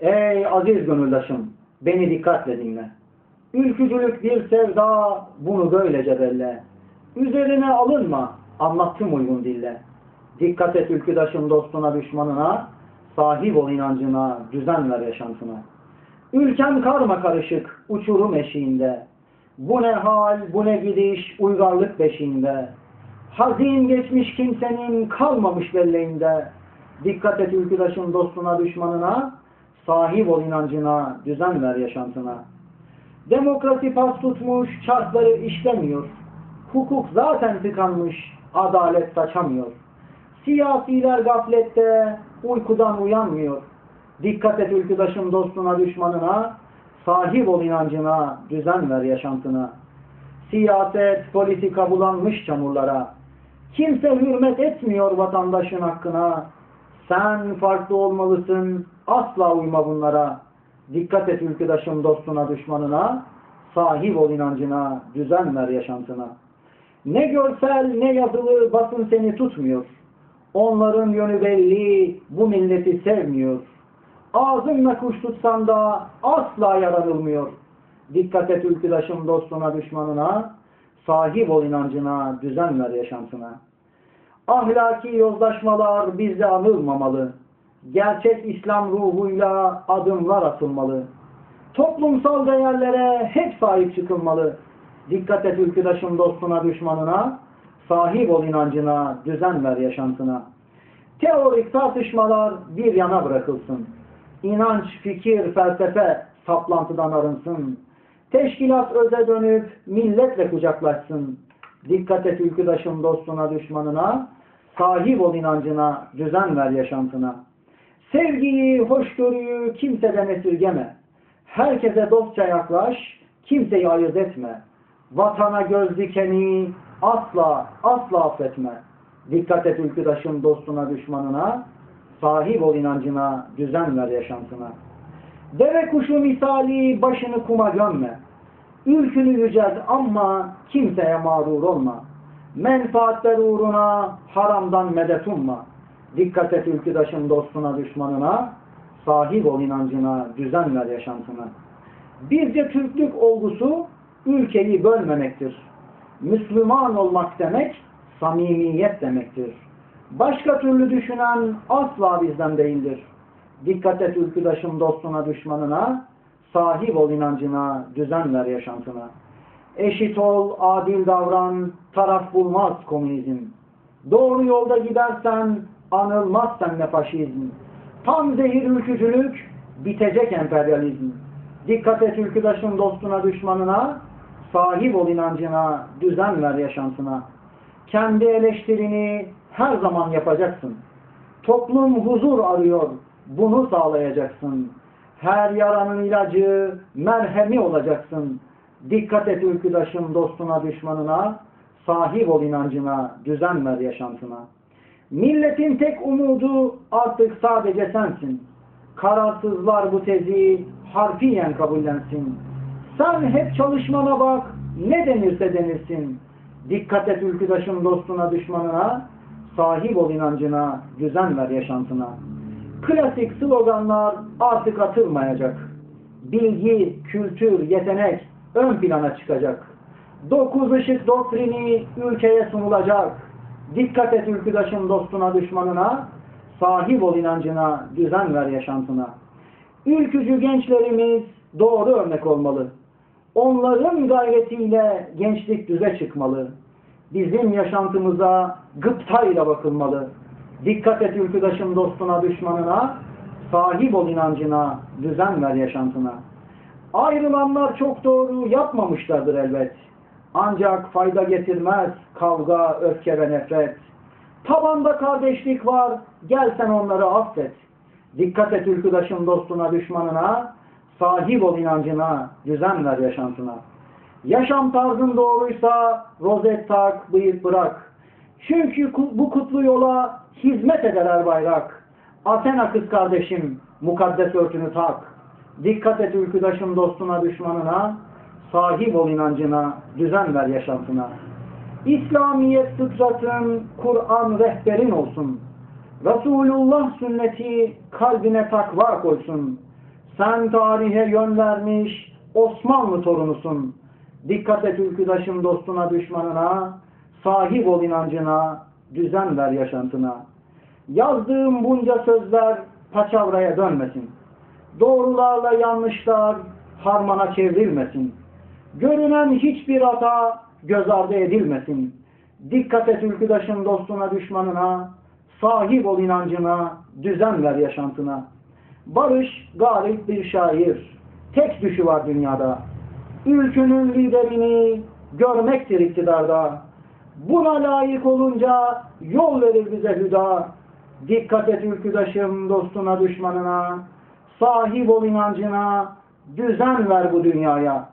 Ey aziz gönüldaşım, beni dikkatle dinle. Ülkücülük bir sevda, bunu böylece belle. Üzerine alınma, anlattım uygun dille. Dikkat et ülküdaşım dostuna, düşmanına, sahip ol inancına, düzen ver yaşantına. Ülkem karma karışık, uçurum eşiğinde. Bu ne hal, bu ne gidiş, uygarlık beşiğinde. Hazin geçmiş kimsenin kalmamış belleğinde. Dikkat et ülküdaşın dostuna, düşmanına, sahip ol inancına, düzen ver yaşantına. Demokrasi pas tutmuş, çarkları işlemiyor. Hukuk zaten tıkanmış, adalet saçamıyor. Siyasiler gaflette, uykudan uyanmıyor. Dikkat et ülküdaşın dostuna, düşmanına, sahip ol inancına, düzen ver yaşantına. Siyaset, politika bulanmış çamurlara. Kimse hürmet etmiyor vatandaşın hakkına. Sen farklı olmalısın, asla uyma bunlara. Dikkat et ülküdaşın dostuna, düşmanına, sahip ol inancına, düzen ver yaşantına. Ne görsel ne yazılı basın seni tutmuyor. Onların yönü belli, bu milleti sevmiyor. Ağzınla kuş tutsan da asla yaranılmıyor. Dikkat et ülküdaşın dostuna, düşmanına, sahip ol inancına, düzen ver yaşantına. Ahlaki yozlaşmalar bizde anılmamalı. Gerçek İslam ruhuyla adımlar atılmalı. Toplumsal değerlere hep sahip çıkılmalı. Dikkat et ülküdaşın dostuna, düşmanına, sahip ol inancına, düzen ver yaşantına. Teorik tartışmalar bir yana bırakılsın. İnanç, fikir, felsefe saplantıdan arınsın. Teşkilat öze dönüp milletle kucaklaşsın. Dikkat et ülküdaşın dostuna, düşmanına, sahip ol inancına, düzen ver yaşantına. Sevgiyi, hoşgörüyü kimseden esirgeme. Herkese dostça yaklaş, kimseyi ayırt etme. Vatana göz dikeni asla, asla affetme. Dikkat et ülküdaşın dostuna, düşmanına, sahip ol inancına, düzen ver yaşantına. Deve kuşu misali başını kuma gömme. Ülkünü yücelt ama kimseye mağrur olma. Menfaatler uğruna haramdan medet umma. Dikkat et ülküdaşın dostuna, düşmanına, sahip ol inancına, düzen ver yaşantına. Bizce Türklük olgusu ülkeyi bölmemektir. Müslüman olmak demek, samimiyet demektir. Başka türlü düşünen asla bizden değildir. Dikkat et ülküdaşın dostuna, düşmanına, sahip ol inancına, düzen ver yaşantına. Eşit ol, adil davran, taraf bulmaz komünizm. Doğru yolda gidersen, anılmaz seninle faşizm. Tam zehir ülkücülük, bitecek emperyalizm. Dikkat et ülküdaşın dostuna, düşmanına, sahip ol inancına, düzen ver yaşantına. Kendi eleştirini her zaman yapacaksın. Toplum huzur arıyor, bunu sağlayacaksın. Her yaranın ilacı, merhemi olacaksın. Dikkat et ülküdaşın dostuna, düşmanına, sahip ol inancına, düzen ver yaşantına. Milletin tek umudu artık sadece sensin. Kararsızlar bu tezi harfiyen kabullensin. Sen hep çalışmana bak, ne denirse denirsin. Dikkat et ülküdaşın dostuna, düşmanına, sahip ol inancına, düzen ver yaşantına. Klasik sloganlar artık atılmayacak. Bilgi, kültür, yetenek ön plana çıkacak. Dokuz ışık doktrini ülkeye sunulacak. Dikkat et ülküdaşın dostuna, düşmanına, sahip ol inancına, düzen ver yaşantına. Ülkücü gençlerimiz doğru örnek olmalı. Onların gayretiyle gençlik düze çıkmalı. Bizim yaşantımıza gıptayla bakılmalı. Dikkat et ülküdaşın dostuna, düşmanına, sahip ol inancına, düzen ver yaşantına. Ayrılanlar çok doğru yapmamışlardır elbet. Ancak fayda getirmez kavga, öfke ve nefret. Tabanda kardeşlik var, gel sen onları affet. Dikkat et ülküdaşın dostuna, düşmanına, sahip ol inancına, düzen ver yaşantına. Yaşam tarzın doğruysa rozet tak, bıyık bırak. Çünkü bu kutlu yola hizmet eder her bayrak. Athena kız kardeşim, mukaddes örtünü tak. Dikkat et ülküdaşın dostuna, düşmanına, sahip ol inancına, düzen ver yaşantına. İslamiyet fıtratın, Kur'an rehberin olsun. Resulullah sünneti kalbine takva koysun. Sen tarihe yön vermiş Osmanlı torunusun. Dikkat et ülküdaşım dostuna düşmanına, sahip ol inancına, düzen ver yaşantına. Yazdığım bunca sözler paçavraya dönmesin. Doğrularla yanlışlar harmana çevrilmesin. Görünen hiçbir hata göz ardı edilmesin. Dikkat et ülküdaşın dostuna düşmanına, sahip ol inancına, düzen ver yaşantına. Barış galip bir şair, tek düşü var dünyada. Ülkünün liderini görmektir iktidarda. Buna layık olunca yol verir bize hüda. Dikkat et ülküdaşım dostuna düşmanına, sahip ol inancına, düzen ver bu dünyaya.